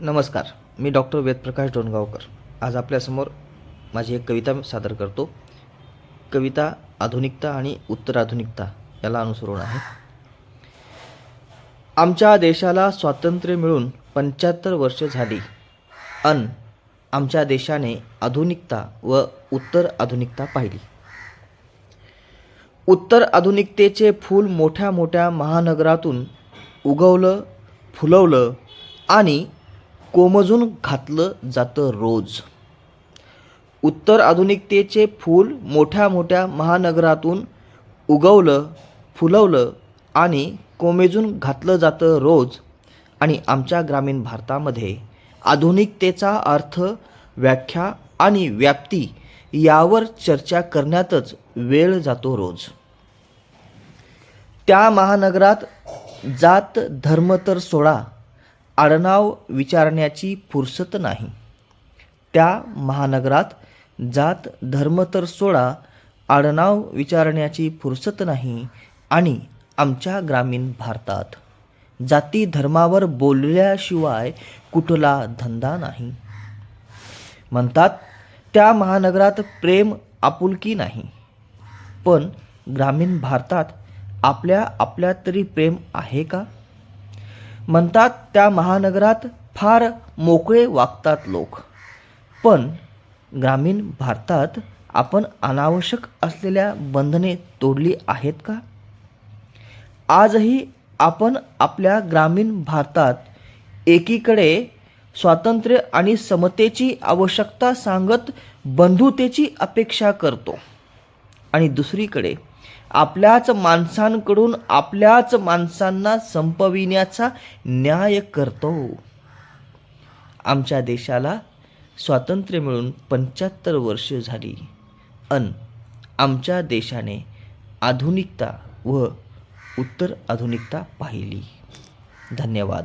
नमस्कार मी डॉक्टर वेदप्रकाश डोणगावकर. आज आपल्यासमोर माझी एक कविता सादर करतो. कविता आधुनिकता आणि उत्तराधुनिकता याला अनुसरून आहे. आमच्या देशाला स्वातंत्र्य मिळून पंच्याहत्तर वर्ष झाली. अन आमच्या देशाने आधुनिकता व उत्तर आधुनिकता पाहिली. उत्तर आधुनिकतेचे फूल मोठ्या मोठ्या महानगरातून उगवलं फुलवलं आणि कोमजून घातलं जातं रोज. उत्तर आधुनिकतेचे फूल मोठ्या मोठ्या महानगरातून उगवलं फुलवलं आणि कोमेजून घातलं जातं रोज आणि आमच्या ग्रामीण भारतामध्ये आधुनिकतेचा अर्थ व्याख्या आणि व्याप्ती यावर चर्चा करण्यातच वेळ जातो रोज. त्या महानगरात जात धर्म तर सोडा आडनाव विचारण्याची फुरसत नाही. त्या महानगरात जात धर्म तर सोडा आडनाव विचारण्याची फुरसत नाही आणि आमच्या ग्रामीण भारतात जाती धर्मावर बोलल्याशिवाय कुठला धंदा नाही. म्हणतात त्या महानगरात प्रेम आपुलकी नाही. पण ग्रामीण भारतात आपल्या आपल्यात तरी प्रेम आहे का? म्हणतात त्या महानगरात फार मोकळे वागतात लोक. पण ग्रामीण भारतात आपण अनावश्यक असलेल्या बंधने तोडली आहेत का? आजही आपण आपल्या ग्रामीण भारतात एकीकडे स्वातंत्र्य आणि समतेची आवश्यकता सांगत बंधुतेची अपेक्षा करतो आणि दुसरीकडे आपल्याच माणसांकडून आपल्याच माणसांना संपविण्याचा न्याय करतो. आमच्या देशाला स्वातंत्र्य मिळून पंच्याहत्तर वर्ष झाली. अन आमच्या देशाने आधुनिकता व उत्तर आधुनिकता पाहिली. धन्यवाद.